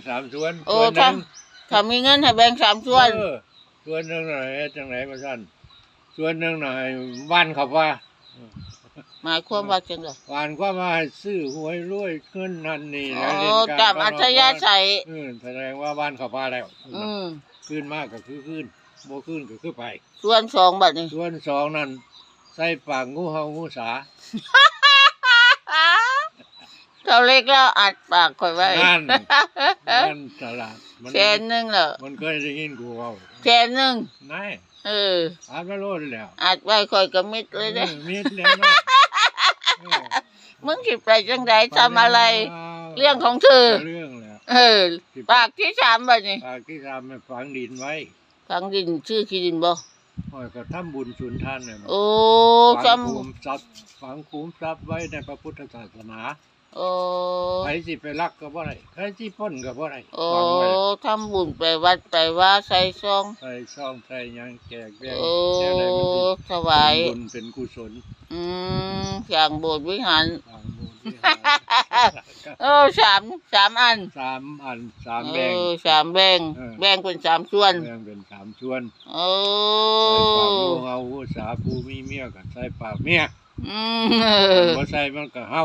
งสามส่วนโอ้ส่วนหถ้านึ่งถ้ามีเงินให้แบ่งสามส่วน เออส่วนหนึ่งหน่อยจังไหนมาสั่นส่วนหนึ่งหน่อยบ้านเขาว่าหมายความว่าจังไดบ้านก็มาให้ซื้อหวยรวยขึ้นนั่นนี่อ๋แล้วเล่นอการตามอัธยาศัยเออแสดงว่าบ้านเขาพาแล้วอืมขึ้นมากก็คือขึ้นโบขึ้นก็คือไป ส่วนสองบัดนี้ส่วนสองนั่นใส่ปากงูเห่างูสา เขาเล็กแล้วอัดปากข่อยไว้นั่นนั่นตลาดมัแสนหนึงเหรอมันเคยได้ยินกูเอาแสนหนึงนายเอออ่านมาโลดแล้วอัดไว้ข่อยก็มิดเลยเด้ออมีดแล้วเนาะเออมึงสิไปจังไดทำอะไร เรื่องของเธอเรื่องแล้วเออ ปากที่สามบัดนี้ปากที่ทำให้ฝังดินไว้ฟังดินชื่อขี้ดินบ่หอยก็ทำบุญสุนทานเนี่ยโอ้ฝัจงคุมทรัพย์ฝังคุมทรัพย์ไว้ในพระพุทธศาสนาำ โอ้ใครสิไปลักก็บ่ได้ใครสิปล้นก็บ่ได้โอ้ฝังไว้ทำบุญไปวัดไปว่าใส่ซอง ใส่ซองใส่หยังแจกแบ่งโอ้แนวใดมันสิถวาย เป็นบุญเป็นกุศลอืมอย่างโบสถ์วิหารสร้างบุญที่หา เออสามสามอันสามอันสามเอแบ่งอสามแบ่งเออ แบ่งเป็นสามส่วน แบ่งเป็นสามส่วนโอ้ใส่ปากงูเห่าผู้สาผู้มีเมียก็ใส่ปากเมีย อืมเออ บ่ใส่มันก็เฮา